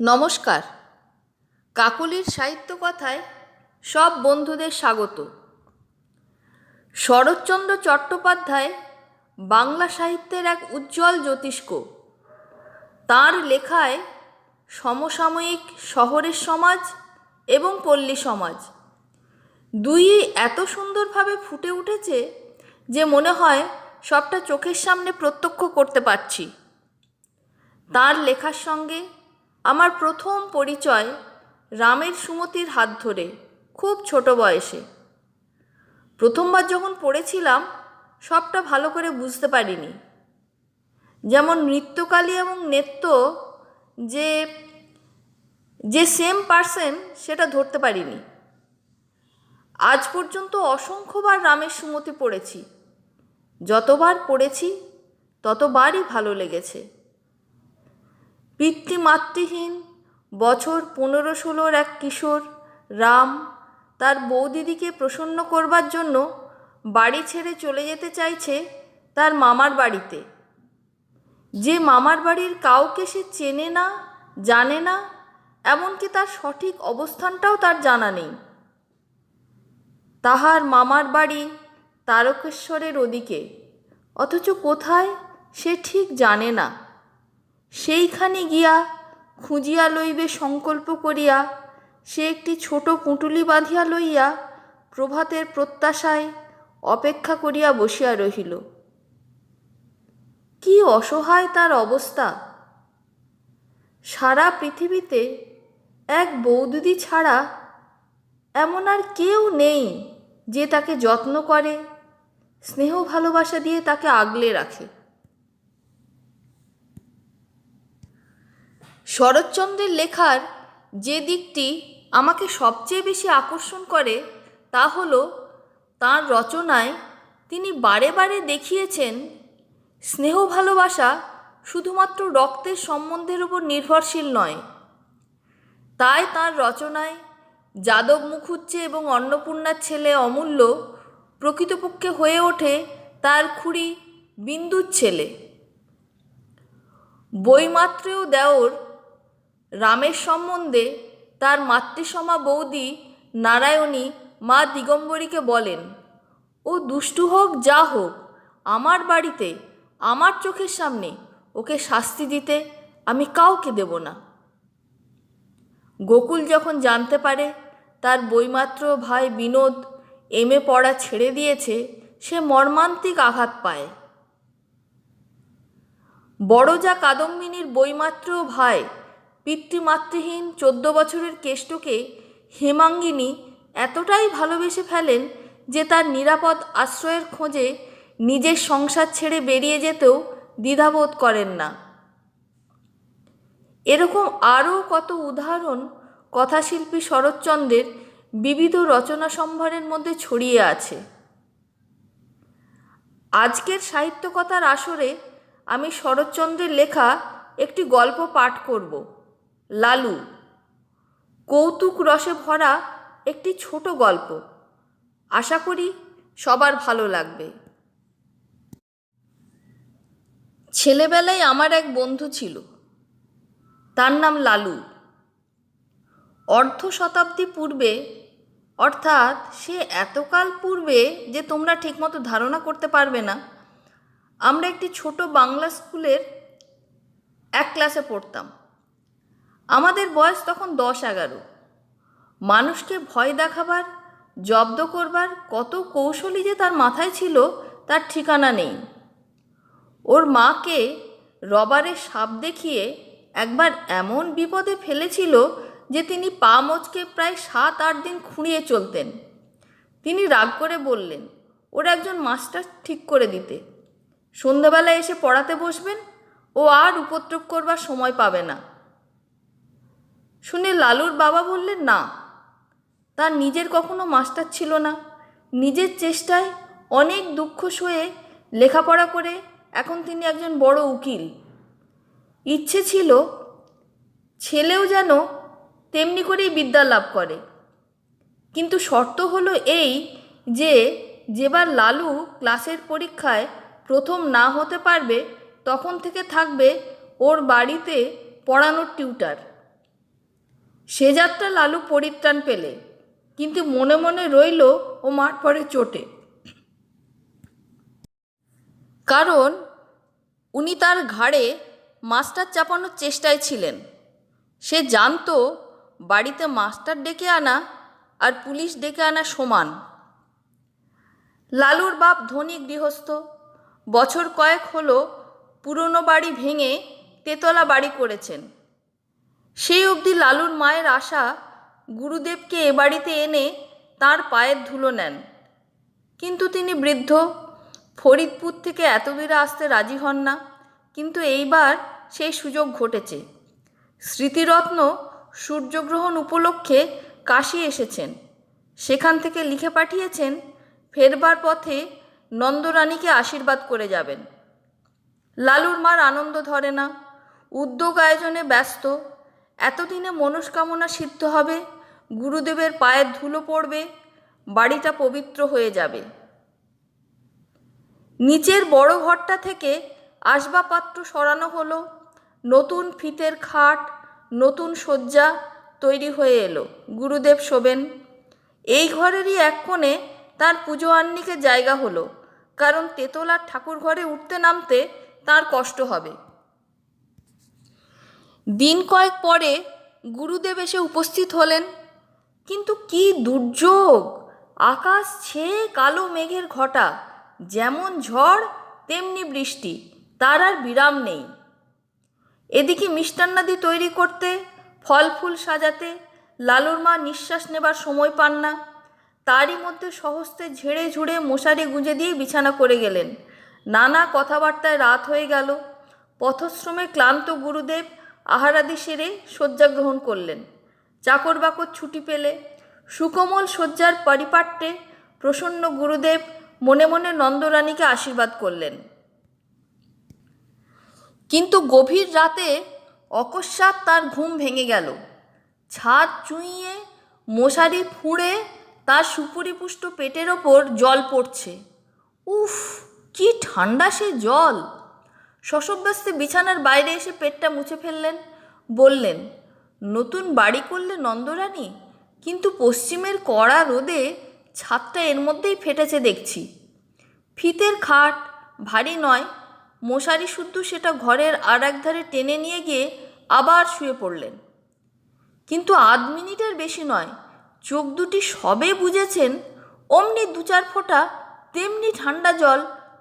নমস্কার। কাকলির সাহিত্য কথায় সব বন্ধুদের স্বাগত। শরৎচন্দ্র চট্টোপাধ্যায় বাংলা সাহিত্যের এক উজ্জ্বল জ্যোতিষ্ক। তার লেখায় সমসাময়িক শহরের সমাজ এবং পল্লী সমাজ দুই এত সুন্দরভাবে ফুটে উঠেছে যে মনে হয় সবটা চোখের সামনে প্রত্যক্ষ করতে পারছি। তার লেখার সঙ্গে আমার প্রথম পরিচয় রামের সুমতির হাত ধরে, খুব ছোট বয়সে। প্রথমবার যখন পড়েছিলাম, সবটা ভালো করে বুঝতে পারিনি। যেমন নৃত্যকালী এবং নৃত্য যে যে সেম পার্সন সেটা ধরতে পারিনি। আজ পর্যন্ত অসংখ্যবার রামের সুমতি পড়েছি। যতবার পড়েছি, ততবারই ভালো লেগেছে। পিতৃমাতৃহীন বছর পনেরো ষোলোর এক কিশোর রাম তার বৌদিদিকে প্রসন্ন করবার জন্য বাড়ি ছেড়ে চলে যেতে চাইছে তার মামার বাড়িতে। যে মামার বাড়ির কাউকে সে চেনে না, জানে না, এমনকি তার সঠিক অবস্থানটাও তার জানা নেই। তাহার মামার বাড়ি তারকেশ্বরের ওদিকে, অথচ কোথায় সে ঠিক জানে না। সেইখানে গিয়া খুঁজিয়া লইবে সংকল্প করিয়া, সে একটি ছোট পুঁটুলি বাঁধিয়া লইয়া প্রভাতের প্রত্যাশায় অপেক্ষা করিয়া বসিয়া রহিল। কি অসহায় তার অবস্থা! সারা পৃথিবীতে এক বৌদিদি ছাড়া এমন আর কেউ নেই যে তাকে যত্ন করে, স্নেহ ভালোবাসা দিয়ে তাকে আগলে রাখে। শরৎচন্দ্রের লেখার যে দিকটি আমাকে সবচেয়ে বেশি আকর্ষণ করে তা হল তাঁর রচনায় তিনি বারে বারে দেখিয়েছেন, স্নেহ ভালোবাসা শুধুমাত্র রক্তের সম্বন্ধের উপর নির্ভরশীল নয়। তাই তাঁর রচনায় যাদব মুখুজ্জে এবং অন্নপূর্ণার ছেলে অমূল্য প্রকৃতপক্ষে হয়ে ওঠে তার খুড়ি বিন্দুর ছেলে। বইমাত্রেও দেওর রামের সম্বন্ধে তার মাতৃসমা বৌদি নারায়ণী মা দিগম্বরীকে বলেন, ও দুষ্টু হোক, যা হোক, আমার বাড়িতে, আমার চোখের সামনে ওকে শাস্তি দিতে আমি কাউকে দেব না। গোকুল যখন জানতে পারে তার বইমাত্র ভাই বিনোদ এম এ পড়া ছেড়ে দিয়েছে, সে মর্মান্তিক আঘাত পায়। বড়জা কাদম্বিনীর বইমাত্র ভাই পিতৃমাতৃহীন চোদ্দ বছরের কেষ্টকে হেমাঙ্গিনী এতটাই ভালোবেসে ফেলেন যে তার নিরাপদ আশ্রয়ের খোঁজে নিজের সংসার ছেড়ে বেরিয়ে যেতেও দ্বিধাবোধ করেন না। এরকম আরও কত উদাহরণ কথাশিল্পী শরৎচন্দ্রের বিবিধ রচনা সম্ভারের মধ্যে ছড়িয়ে আছে। আজকের সাহিত্যকথার আসরে আমি শরৎচন্দ্রের লেখা একটি গল্প পাঠ করব। লালু। কৌতুক রসে ভরা একটি ছোট গল্প। আশা করি সবার ভালো লাগবে। ছেলেবেলায় আমার এক বন্ধু ছিল। তার নাম লালু। অর্ধ শতাব্দী পূর্বে, অর্থাৎ সে এতকাল পূর্বে যে তোমরা ঠিকমতো ধারণা করতে পারবে না, আমরা একটি ছোট বাংলা স্কুলের এক ক্লাসে পড়তাম। আমাদের বয়স তখন দশ এগারো। মানুষকে ভয় দেখাবার, জব্দ করবার কত কৌশলী যে তার মাথায় ছিল, তার ঠিকানা নেই। ওর মাকে রবারের সাপ দেখিয়ে একবার এমন বিপদে ফেলেছিল যে তিনি পা মচকে প্রায় সাত, আট দিন খুঁড়িয়ে চলতেন। তিনি রাগ করে বললেন, ওর একজন মাস্টার ঠিক করে দিতে। সন্ধ্যাবেলায় এসে পড়াতে বসবেন, ও আর উপদ্রব করবার সময় পাবে না। শুনে লালুর বাবা বললেন, না, তার নিজের কখনো মাস্টার ছিল না। নিজের চেষ্টায় অনেক দুঃখ সয়ে লেখাপড়া করে এখন তিনি একজন বড় উকিল। ইচ্ছে ছিল ছেলেও যেন তেমনি করেই বিদ্যা লাভ করে। কিন্তু শর্ত হলো এই যে, যেবার লালু ক্লাসের পরীক্ষায় প্রথম না হতে পারবে, তখন থেকে থাকবে ওর বাড়িতে পড়ানোর টিউটার। সে যাত্রা লালু পরিত্রাণ পেলে, কিন্তু মনে মনে রইল ও মাঠ পরে চোটে। কারণ উনি তার ঘাড়ে মাস্টার চাপানোর চেষ্টায় ছিলেন। সে জানতো বাড়িতে মাস্টার ডেকে আনা আর পুলিশ ডেকে আনা সমান। লালুর বাপ ধনী গৃহস্থ। বছর কয়েক হলো পুরনো বাড়ি ভেঙে তেতলা বাড়ি করেছেন। সেই অবধি লালুর মায়ের আশা গুরুদেবকে এ বাড়িতে এনে তার পায়ের ধুলো নেন। কিন্তু তিনি বৃদ্ধ, ফরিদপুর থেকে এত দূরে আসতে রাজি হন না। কিন্তু এইবার সেই সুযোগ ঘটেছে। স্মৃতিরত্ন সূর্যগ্রহণ উপলক্ষে কাশি এসেছেন। সেখান থেকে লিখে পাঠিয়েছেন, ফেরবার পথে নন্দরানীকে আশীর্বাদ করে যাবেন। লালুর মার আনন্দ ধরে না। উদ্যোগ আয়োজনে ব্যস্ত। এতদিনে মনস্কামনা সিদ্ধ হবে, গুরুদেবের পায়ের ধুলো পড়বে, বাড়িটা পবিত্র হয়ে যাবে। নিচের বড় ঘরটা থেকে আসবাবপত্র সরানো হলো, নতুন ফিতের খাট, নতুন শয্যা তৈরি হয়ে এলো। গুরুদেব শোবেন, এই ঘরেরই এক কোণে তার পুজো আহ্নিকে জায়গা হলো, কারণ তেতলার ঠাকুর ঘরে উঠতে নামতে তার কষ্ট হবে। দিন কয়েক পরে গুরুদেব এসে উপস্থিত হলেন। কিন্তু কি দুর্যোগ! আকাশ ছেয়ে কালো মেঘের ঘটা। যেমন ঝড়, তেমনি বৃষ্টি। তার আর বিরাম নেই। এদিকে মিষ্টান্নাদি তৈরি করতে ফল ফুল সাজাতে, লালুর মা নিঃশ্বাস নেবার সময় পান না। তারই মধ্যে সহস্তে ঝেড়ে ঝুড়ে মশারি গুঁজে দিয়ে বিছানা করে গেলেন। নানা কথাবার্তায় রাত হয়ে গেল। পথশ্রমে ক্লান্ত গুরুদেব আহারাদি সেরে শয্যা গ্রহণ করলেন। চাকর বাকর ছুটি পেলে সুকোমল শয্যার পরিপাট্যে প্রসন্ন গুরুদেব মনে মনে নন্দরানীকে আশীর্বাদ করলেন। কিন্তু গভীর রাতে অকস্মাৎ তার ঘুম ভেঙে গেল। ছাদ চুইয়ে মশারি ফুঁড়ে তার সুপুরিপুষ্ট পেটের ওপর জল পড়ছে। উফ, কি ঠান্ডা সে জল! শশব্যস্তে বিছানার বাইরে এসে পেটটা মুছে ফেললেন। বললেন, নতুন বাড়ি করলে নন্দরানী? কিন্তু পশ্চিমের কড়া রোদে ছাদটা এর মধ্যেই ফেটেছে দেখছি। ফিতের খাট, ভারী নয়। মশারি শুদ্ধ সেটা ঘরের আর ধারে টেনে নিয়ে গিয়ে আবার শুয়ে পড়লেন। কিন্তু আধ মিনিটের বেশি নয়, চোখ দুটি সবে বুঝেছেন অমনি দু চার ফোঁটা তেমনি ঠান্ডা জল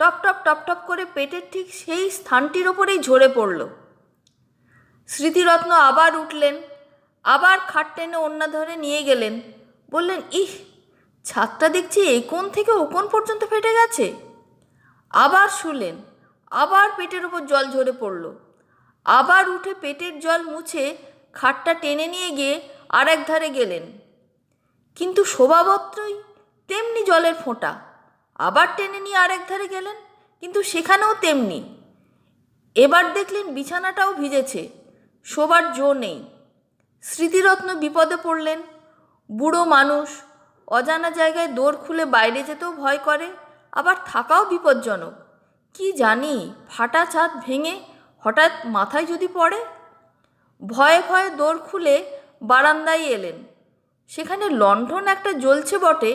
টপ টপ টপ টপ করে পেটের ঠিক সেই স্থানটির ওপরেই ঝরে পড়ল। স্মৃতিরত্ন আবার উঠলেন, আবার খাট টেনে অন্য ধরে নিয়ে গেলেন। বললেন, ইহ, ছাদটা দেখছি এই কোণ থেকে ও কোণ পর্যন্ত ফেটে গেছে? আবার শুলেন, আবার পেটের ওপর জল ঝরে পড়ল। আবার উঠে পেটের জল মুছে খাটটা টেনে নিয়ে গিয়ে আর এক ধারে গেলেন। কিন্তু শোভাবত্রই তেমনি জলের ফোঁটা। আবার টেনে নিয়ে আরেক ধারে গেলেন, কিন্তু সেখানেও তেমনি। এবার দেখলেন বিছানাটাও ভিজেছে, শোবার জো নেই। স্মৃতিরত্ন বিপদে পড়লেন, বুড়ো মানুষ অজানা জায়গায় দৌড় খুলে বাইরে যেতেও ভয় করে, আবার থাকাও বিপজ্জনক। কি জানি, ফাটা ছাদ ভেঙে হঠাৎ মাথায় যদি পড়ে? ভয়ে ভয়ে দৌড় খুলে বারান্দায় এলেন। সেখানে লণ্ঠন একটা জ্বলছে বটে,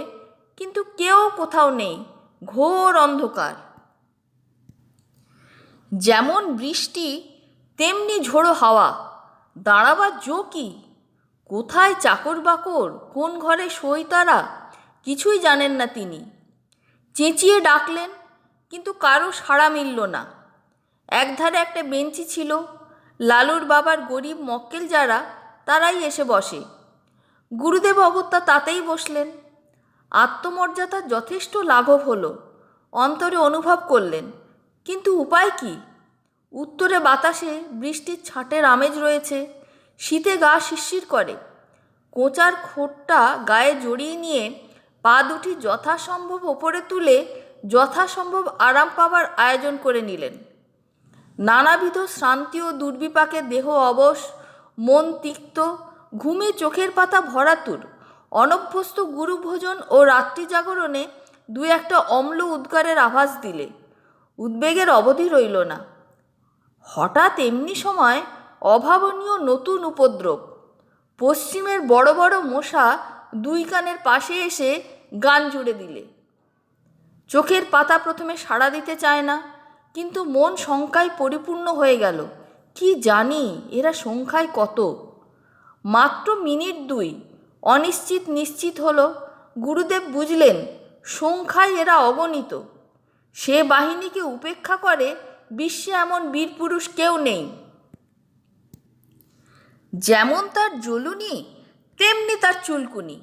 কিন্তু কেউ কোথাও নেই। ঘোর অন্ধকার। যেমন বৃষ্টি, তেমনি ঝোড়ো হাওয়া। দাঁড়াবার জো কি? কোথায় চাকর বাকর? কোন ঘরে সই তারা? কিছুই জানেন না তিনি। চেঁচিয়ে ডাকলেন, কিন্তু কারও সাড়া মিলল না। একধারে একটা বেঞ্চি ছিল। লালুর বাবার গরিব মক্কেল যারা, তারাই এসে বসে। গুরুদেব অগত্যা তাতেই বসলেন। আত্মমর্যাদার যথেষ্ট লাঘব হলো। অন্তরে অনুভব করলেন, কিন্তু উপায় কি? উত্তরে বাতাসে বৃষ্টির ছাঁটের আমেজ রয়েছে, শীতে গা শিরশির করে। কোচার খোটটা গায়ে জড়িয়ে নিয়ে পা দুটি যথাসম্ভব ওপরে তুলে যথাসম্ভব আরাম পাবার আয়োজন করে নিলেন। নানাবিধ শ্রান্তি ও দুর্বিপাকে দেহ অবশ, মন তিক্ত, ঘুমে চোখের পাতা ভরাতুর। অনভ্যস্ত গুরুভোজন ও রাত্রি জাগরণে দু একটা অম্ল উদ্গারের আভাস দিলে। উদ্বেগের অবধি রইল না। হঠাৎ এমনি সময় অভাবনীয় নতুন উপদ্রব। পশ্চিমের বড় বড় মশা দুই কানের পাশে এসে গান জুড়ে দিলে। চোখের পাতা প্রথমে সাড়া দিতে চায় না, কিন্তু মন শঙ্কায় পরিপূর্ণ হয়ে গেল। কি জানি, এরা সংখ্যায় কত? মাত্র মিনিট দুই। অনিশ্চিত নিশ্চিত হল, গুরুদেব বুঝলেন, সংখ্যায় এরা অগণিত। সে বাহিনীকে উপেক্ষা করে, বিশ্বে এমন বীরপুরুষ কেউ নেই। যেমন তার জ্বলুনি তেমনি তার চুলকুনি।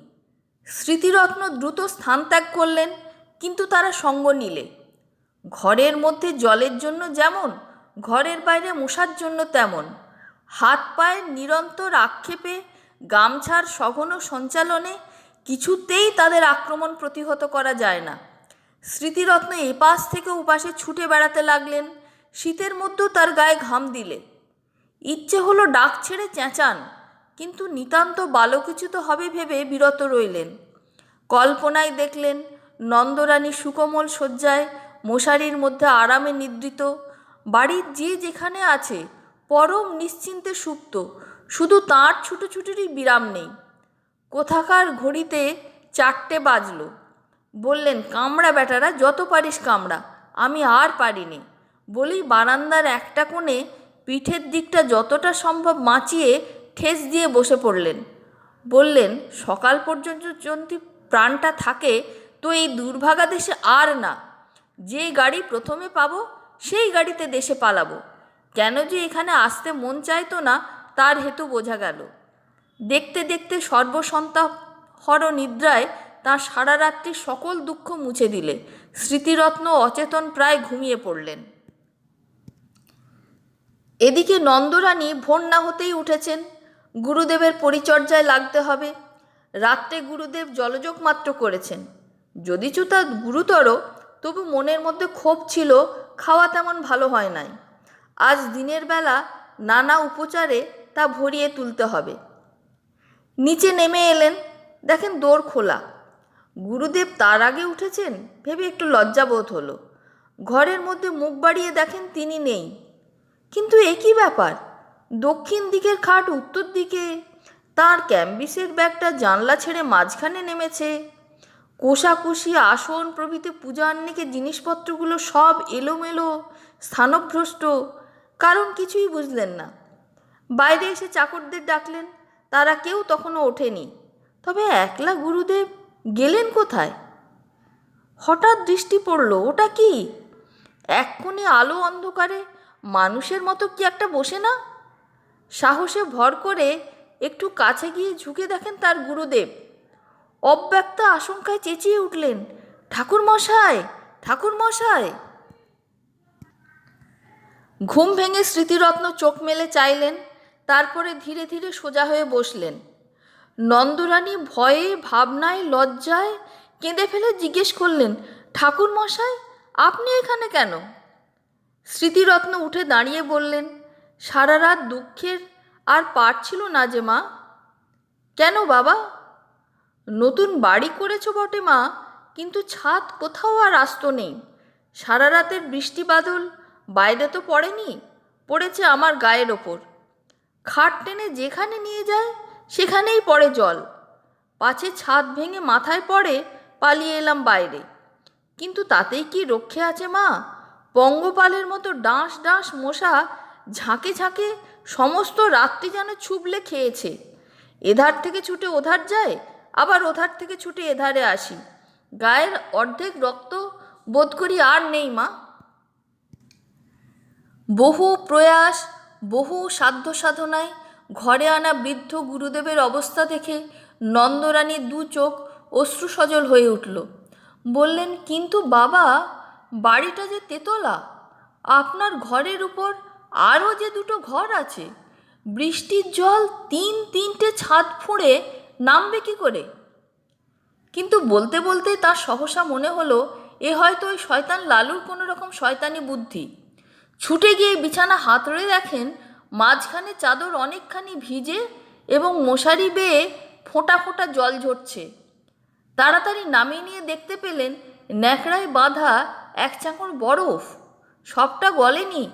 স্মৃতিরত্ন দ্রুত স্থান ত্যাগ করলেন, কিন্তু তারা সঙ্গ নিলে। ঘরের মধ্যে জলের জন্য যেমন, ঘরের বাইরে মশার জন্য তেমন। হাত পায়ের নিরন্তর আক্ষেপে গামছার সঘন সঞ্চালনে কিছুতেই তাদের আক্রমণ প্রতিহত করা যায় না। স্মৃতিরত্ন এপাশ থেকে ওপাশে ছুটে বেড়াতে লাগলেন। শীতের মধ্যেও তার গায়ে ঘাম দিলে। ইচ্ছে হলো ডাক ছেড়ে চেঁচান, কিন্তু নিতান্ত বালকিচ্যুত হবে ভেবে বিরত রইলেন। কল্পনায় দেখলেন, নন্দরানী সুকোমল শয্যায় মশারির মধ্যে আরামে নিদ্রিত। বাড়ির যে যেখানে আছে, পরম নিশ্চিন্তে সুপ্ত। শুধু তাঁর ছুটোছুটিরই বিরাম নেই। কোথাকার ঘড়িতে চারটে বাজল। বললেন, কামড়া বেটারা যত পারিস কামড়া, আমি আর পারিনি। বলেই বারান্দার একটা কোণে পিঠের দিকটা যতটা সম্ভব মাচিয়ে ঠেস দিয়ে বসে পড়লেন। বললেন, সকাল পর্যন্ত যদি প্রাণটা থাকে, তো এই দুর্ভাগা দেশে আর না। যে গাড়ি প্রথমে পাবো, সেই গাড়িতে দেশে পালাবো। কেন যে এখানে আসতে মন চাইতো না তার হেতু বোঝা গেল। দেখতে দেখতে সর্বসন্তাহর নিদ্রায় তার সারা রাত্রি সকল দুঃখ মুছে দিলে। স্মৃতিরত্ন অচেতন প্রায় ঘুমিয়ে পড়লেন। এদিকে নন্দরানী ভোর না হতেই উঠেছেন। গুরুদেবের পরিচর্যায় লাগতে হবে। রাত্রে গুরুদেব জলযোগ মাত্র করেছেন। যদিচু তা গুরুতর, তবু মনের মধ্যে ক্ষোভ ছিল, খাওয়া তেমন ভালো হয় নাই। আজ দিনের বেলা নানা উপচারে তা ভরিয়ে তুলতে হবে। নিচে নেমে এলেন, দেখেন দৌড় খোলা। গুরুদেব তার আগে উঠেছেন? ভেবে একটু লজ্জাবোধ হলো। ঘরের মধ্যে মুখ বাড়িয়ে দেখেন তিনি নেই। কিন্তু একই ব্যাপার? দক্ষিণ দিকের খাট উত্তর দিকে। তার ক্যাম্বিসের ব্যাগটা জানলা ছেড়ে মাঝখানে নেমেছে। কোষাকুষি আসন প্রভৃতি পূজা আহ্নিকের জিনিসপত্রগুলো সব এলোমেলো, স্থানভ্রষ্ট। কারণ কিছুই বুঝলেন না। বাইরে এসে চাকরদের ডাকলেন, তারা কেউ তখনও ওঠেনি। তবে একলা গুরুদেব গেলেন কোথায়? হঠাৎ দৃষ্টি পড়ল, ওটা কি? এক কোণে আলো অন্ধকারে মানুষের মতো কি একটা বসে না? সাহসে ভর করে একটু কাছে গিয়ে ঝুঁকে দেখেন তার গুরুদেব। অব্যক্ত আশঙ্কায় চেঁচিয়ে উঠলেন ঠাকুর মশাই ঠাকুর ঘুম ভেঙে স্মৃতিরত্ন চোখ মেলে চাইলেন তারপরে ধীরে ধীরে সোজা হয়ে বসলেন। নন্দরানী ভয়ে, ভাবনায়, লজ্জায় কেঁদে ফেলে জিজ্ঞেস করলেন, ঠাকুর মশাই, আপনি এখানে কেন? স্মৃতিরত্ন উঠে দাঁড়িয়ে বললেন, সারা রাত দুঃখের আর পার ছিল না যে মা। কেন বাবা? নতুন বাড়ি করেছ বটে মা, কিন্তু ছাদ কোথাও আর আস্ত নেই। সারা রাতের বৃষ্টি বাদল, বাইরে তো পড়েনি, পড়েছে আমার গায়ের ওপর। খাট টেনে যেখানে নিয়ে যায়, সেখানেই পড়ে জল। পাছে ছাদ ভেঙে মাথায় পড়ে, পালিয়ে এলাম বাইরে। কিন্তু তাতেই কি রক্ষে আছে মা? পঙ্গপালের মতো ডাঁশ ডাঁশ মশা ঝাঁকে ঝাঁকে সমস্ত রাত্রি যেন ছুবলে খেয়েছে। এধার থেকে ছুটে ওধার যায়, আবার ওধার থেকে ছুটে এধারে আসি। গায়ের অর্ধেক রক্ত বোধ করি আর নেই মা। বহু প্রয়াস বহু সাধ্য সাধনায় ঘরে আনা বৃদ্ধ গুরুদেবের অবস্থা দেখে নন্দরানীর দু চোখ অশ্রু সজল হয়ে উঠল। বললেন, কিন্তু বাবা, বাড়িটা যে তেতলা, আপনার ঘরের উপর আরও যে দুটো ঘর আছে, বৃষ্টির জল তিন তিনটে ছাদ ফুঁড়ে নামবে কি করে? কিন্তু বলতে বলতে তার সহসা মনে হলো, এ হয়তো ওই শয়তান লালুর কোনো রকম শয়তানি বুদ্ধি। ছুটে গিয়ে বিছানা হাতড়ে দেখেন মাঝখানে চাদর অনেকখানি ভিজে এবং মশারি বেয়ে ফোঁটা ফোঁটা জল ঝরছে। তাড়াতাড়ি নামিয়ে নিয়ে দেখতে পেলেন ন্যাকড়ায় বাঁধা এক চাকর বরফ। সবটা গলেনি,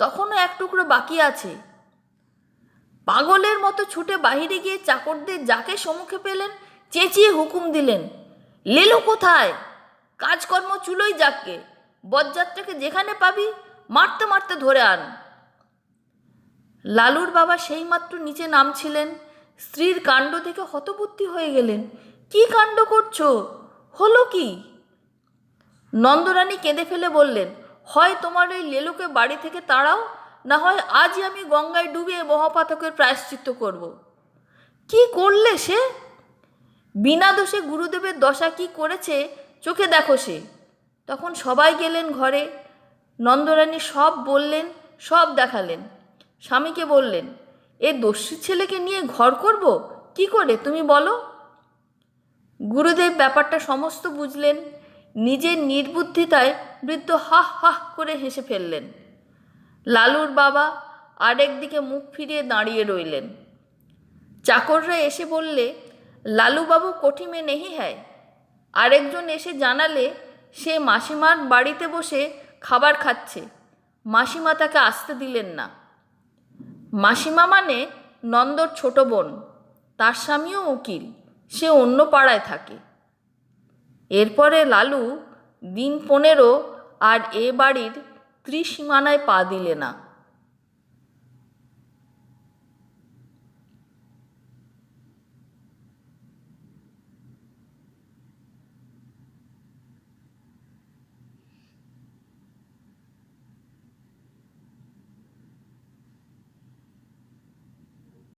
তখনও এক টুকরো বাকি আছে। পাগলের মতো ছুটে বাহিরে গিয়ে চাকরদের যাকে সম্মুখে পেলেন, চেঁচিয়ে হুকুম দিলেন, লেলো কোথায়? কাজকর্ম চুলোই যাককে বজ্জাতটাকে যেখানে পাবি মারতে মারতে ধরে আন। লালুর বাবা সেইমাত্র নিচে নামছিলেন, স্ত্রীর কাণ্ড থেকে হতবুদ্ধি হয়ে গেলেন। কি কাণ্ড করছ? হলো কি? নন্দরানী কেঁদে ফেলে বললেন, হয় তোমার ওই লেলোকে বাড়ি থেকে তাড়াও, না হয় আজই আমি গঙ্গায় ডুবিয়ে মহাপাতকের প্রায়শ্চিত্ত করব। কি করলে সে? বিনা দোষে গুরুদেবের দশা কি করেছে, চোখে দেখো সে। তখন সবাই গেলেন ঘরে। নন্দরানী সব বললেন, সব দেখালেন। স্বামীকে বললেন, এ দস্যি ছেলেকে নিয়ে ঘর করব? কি করে, তুমি বলো? গুরুদেব ব্যাপারটা সমস্ত বুঝলেন, নিজের নির্বুদ্ধিতায় বৃদ্ধ হাহ হাহ করে হেসে ফেললেন। লালুর বাবা আরেক দিকে মুখ ফিরিয়ে দাঁড়িয়ে রইলেন। চাকররা এসে বললে, লালুবাবু কোঠি মে নেহি হ্যায়? আরেকজন এসে জানালে, সে মাসিমার বাড়িতে বসে খাবার খাচ্ছে। মাসিমা তাকে আসতে দিলেন না। মাসিমা মানে নন্দর ছোট বোন। তার স্বামীও উকিল। সে অন্য পাড়ায় থাকে। এরপরে লালু দিন পনেরো আর এ বাড়ির ত্রিসীমানায় পা দিলে না।